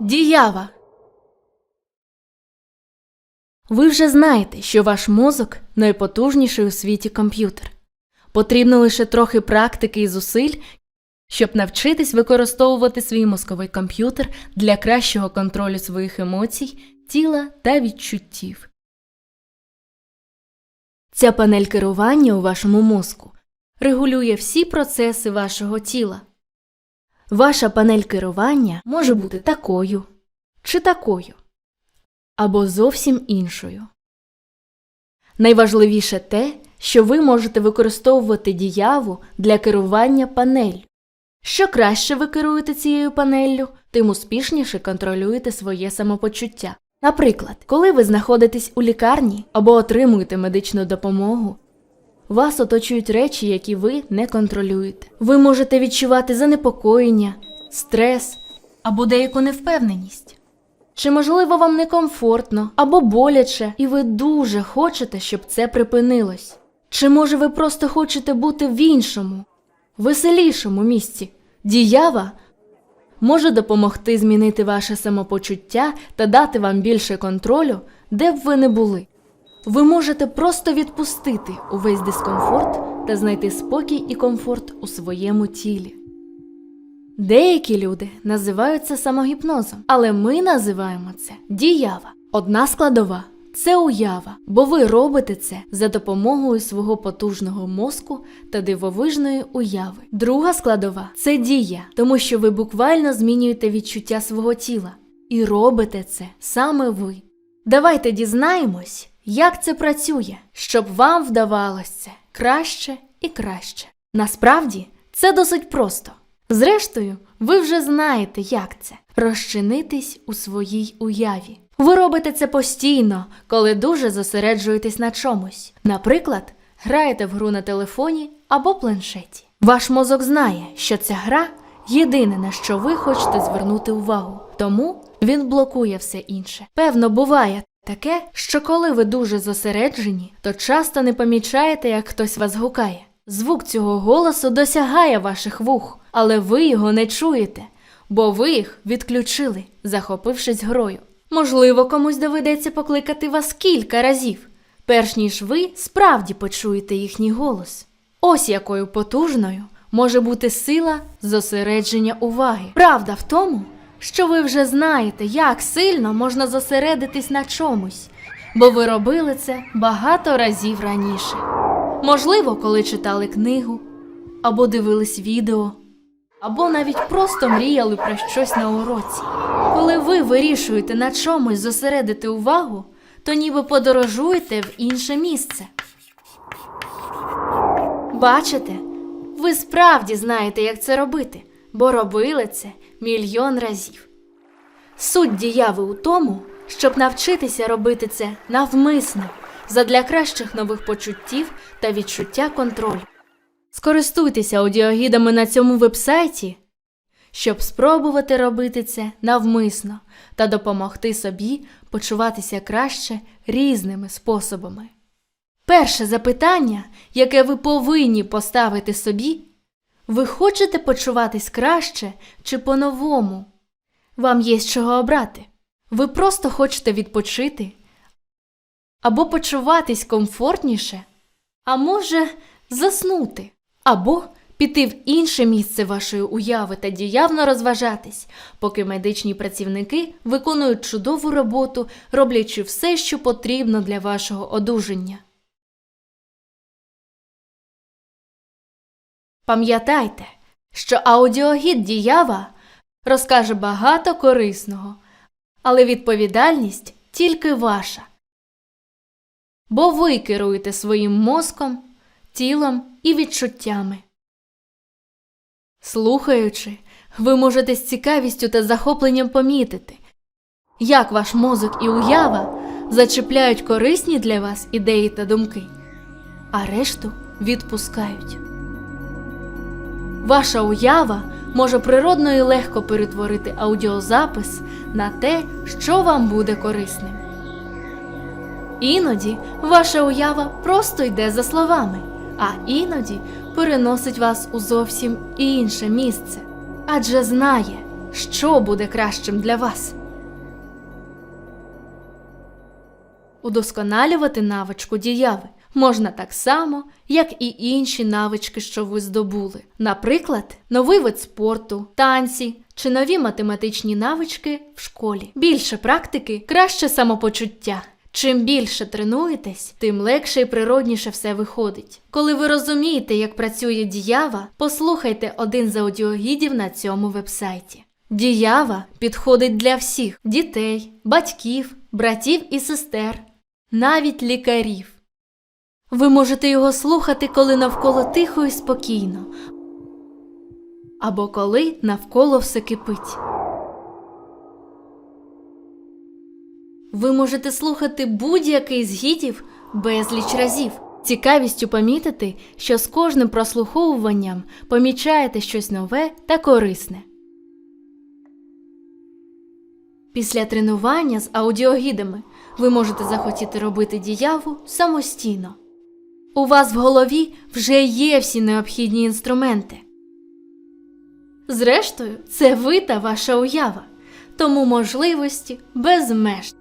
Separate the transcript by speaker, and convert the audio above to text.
Speaker 1: Діява. Ви вже знаєте, що ваш мозок найпотужніший у світі комп'ютер. Потрібно лише трохи практики і зусиль, щоб навчитись використовувати свій мозковий комп'ютер для кращого контролю своїх емоцій, тіла та відчуттів. Ця панель керування у вашому мозку регулює всі процеси вашого тіла. Ваша панель керування може бути такою чи такою, або зовсім іншою. Найважливіше те, що ви можете використовувати діяву для керування панелью. Що краще ви керуєте цією панеллю, тим успішніше контролюєте своє самопочуття. Наприклад, коли ви знаходитесь у лікарні або отримуєте медичну допомогу, вас оточують речі, які ви не контролюєте. Ви можете відчувати занепокоєння, стрес або деяку невпевненість. Чи можливо вам некомфортно або боляче, і ви дуже хочете, щоб це припинилось? Чи може ви просто хочете бути в іншому, веселішому місці? Діява може допомогти змінити ваше самопочуття та дати вам більше контролю, де б ви не були. Ви можете просто відпустити увесь дискомфорт та знайти спокій і комфорт у своєму тілі. Деякі люди називають це самогіпнозом, але ми називаємо це діява. Одна складова це уява, бо ви робите це за допомогою свого потужного мозку та дивовижної уяви. Друга складова це дія, тому що ви буквально змінюєте відчуття свого тіла і робите це саме ви. Давайте дізнаємось, як це працює, щоб вам вдавалося краще і краще. Насправді це досить просто. Зрештою, ви вже знаєте, як це розчинитись у своїй уяві. Ви робите це постійно, коли дуже зосереджуєтесь на чомусь. Наприклад, граєте в гру на телефоні або планшеті. Ваш мозок знає, що ця гра єдине, на що ви хочете звернути увагу, тому він блокує все інше. Певно, буває таке, що коли ви дуже зосереджені, то часто не помічаєте, як хтось вас гукає. Звук цього голосу досягає ваших вух, але ви його не чуєте, бо ви їх відключили, захопившись грою. Можливо, комусь доведеться покликати вас кілька разів, перш ніж ви справді почуєте їхній голос. Ось якою потужною може бути сила зосередження уваги. Правда в тому, що ви вже знаєте, як сильно можна зосередитись на чомусь, бо ви робили це багато разів раніше. Можливо, коли читали книгу, або дивились відео, або навіть просто мріяли про щось на уроці. Коли ви вирішуєте на чомусь зосередити увагу, то ніби подорожуєте в інше місце. Бачите, ви справді знаєте, як це робити, бо робили це мільйон разів. Суть діяви у тому, щоб навчитися робити це навмисно, задля кращих нових почуттів та відчуття контролю. Скористуйтеся аудіогідами на цьому вебсайті, щоб спробувати робити це навмисно та допомогти собі почуватися краще різними способами. Перше запитання, яке ви повинні поставити собі, ви хочете почуватись краще чи по-новому? Вам є з чого обрати. Ви просто хочете відпочити або почуватись комфортніше, а може заснути, або піти в інше місце вашої уяви та діявно розважатись, поки медичні працівники виконують чудову роботу, роблячи все, що потрібно для вашого одужання. Пам'ятайте, що аудіогід діява розкаже багато корисного, але відповідальність тільки ваша. Бо ви керуєте своїм мозком, тілом і відчуттями. Слухаючи, ви можете з цікавістю та захопленням помітити, як ваш мозок і уява зачепляють корисні для вас ідеї та думки, а решту відпускають. Ваша уява може природно і легко перетворити аудіозапис на те, що вам буде корисним. Іноді ваша уява просто йде за словами, а іноді переносить вас у зовсім інше місце, адже знає, що буде кращим для вас. Удосконалювати навичку діяви можна так само, як і інші навички, що ви здобули. Наприклад, новий вид спорту, танці чи нові математичні навички в школі. Більше практики краще самопочуття. Чим більше тренуєтесь, тим легше і природніше все виходить. Коли ви розумієте, як працює діява, послухайте один з аудіогідів на цьому вебсайті. Діява підходить для всіх дітей, батьків, братів і сестер, навіть лікарів. Ви можете його слухати, коли навколо тихо і спокійно, або коли навколо все кипить. Ви можете слухати будь-який з гідів безліч разів. Цікавістю помітити, що з кожним прослуховуванням помічаєте щось нове та корисне. Після тренування з аудіогідами ви можете захотіти робити діяву самостійно. У вас в голові вже є всі необхідні інструменти. Зрештою, це ви та ваша уява, тому можливості безмежні.